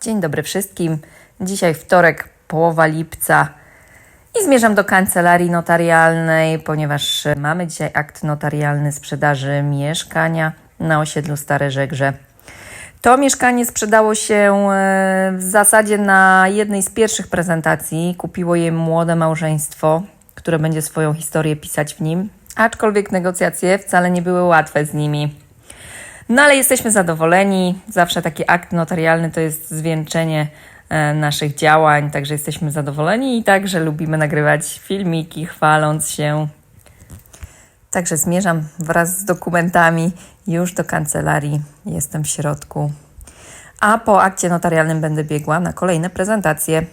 Dzień dobry wszystkim. Dzisiaj wtorek, połowa lipca i zmierzam do kancelarii notarialnej, ponieważ mamy dzisiaj akt notarialny sprzedaży mieszkania na osiedlu Stare Żegrze. To mieszkanie sprzedało się e, w zasadzie na jednej z pierwszych prezentacji. Kupiło je młode małżeństwo, które będzie swoją historię pisać w nim, aczkolwiek negocjacje wcale nie były łatwe z nimi. No ale jesteśmy zadowoleni. Zawsze taki akt notarialny to jest zwieńczenie e, naszych działań, także jesteśmy zadowoleni i także lubimy nagrywać filmiki, chwaląc się. Także zmierzam wraz z dokumentami już do kancelarii. Jestem w środku. A po akcie notarialnym będę biegła na kolejne prezentacje.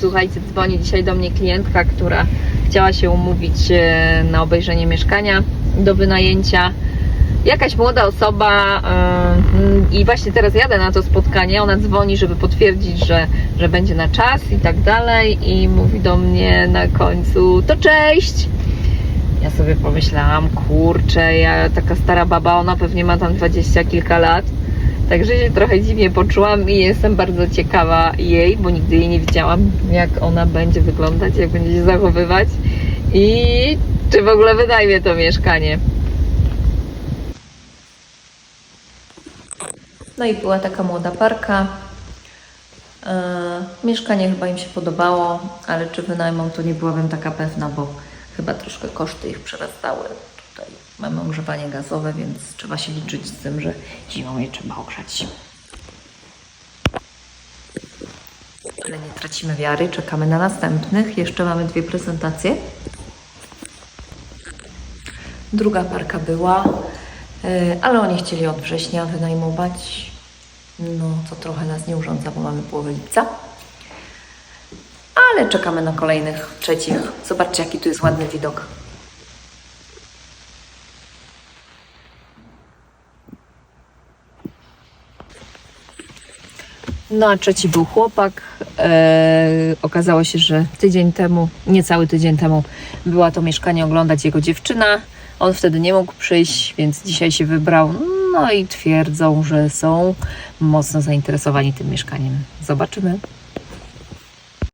Słuchajcie, dzwoni dzisiaj do mnie klientka, która chciała się umówić e, na obejrzenie mieszkania do wynajęcia. Jakaś młoda osoba yy, i właśnie teraz jadę na to spotkanie. Ona dzwoni, żeby potwierdzić, że, że będzie na czas i tak dalej. I mówi do mnie na końcu: To cześć! Ja sobie pomyślałam, kurczę, ja taka stara baba, ona pewnie ma tam dwadzieścia kilka lat. Także się trochę dziwnie poczułam i jestem bardzo ciekawa jej, bo nigdy jej nie widziałam, jak ona będzie wyglądać, jak będzie się zachowywać i czy w ogóle wynajmie to mieszkanie. No i była taka młoda parka. E, mieszkanie chyba im się podobało, ale czy wynajmą, to nie byłabym taka pewna, bo chyba troszkę koszty ich przerastały. Tutaj mamy ogrzewanie gazowe, więc trzeba się liczyć z tym, że zimą je trzeba ogrzać. Ale nie tracimy wiary, czekamy na następnych. Jeszcze mamy dwie prezentacje. Druga parka była, ale oni chcieli od września wynajmować. No, to trochę nas nie urządza, bo mamy połowę lipca. Ale czekamy na kolejnych, trzecich. Zobaczcie, jaki tu jest ładny widok. No a trzeci był chłopak. Eee, okazało się, że tydzień temu, niecały tydzień temu, była to mieszkanie oglądać jego dziewczyna. On wtedy nie mógł przyjść, więc dzisiaj się wybrał. No i twierdzą, że są mocno zainteresowani tym mieszkaniem. Zobaczymy.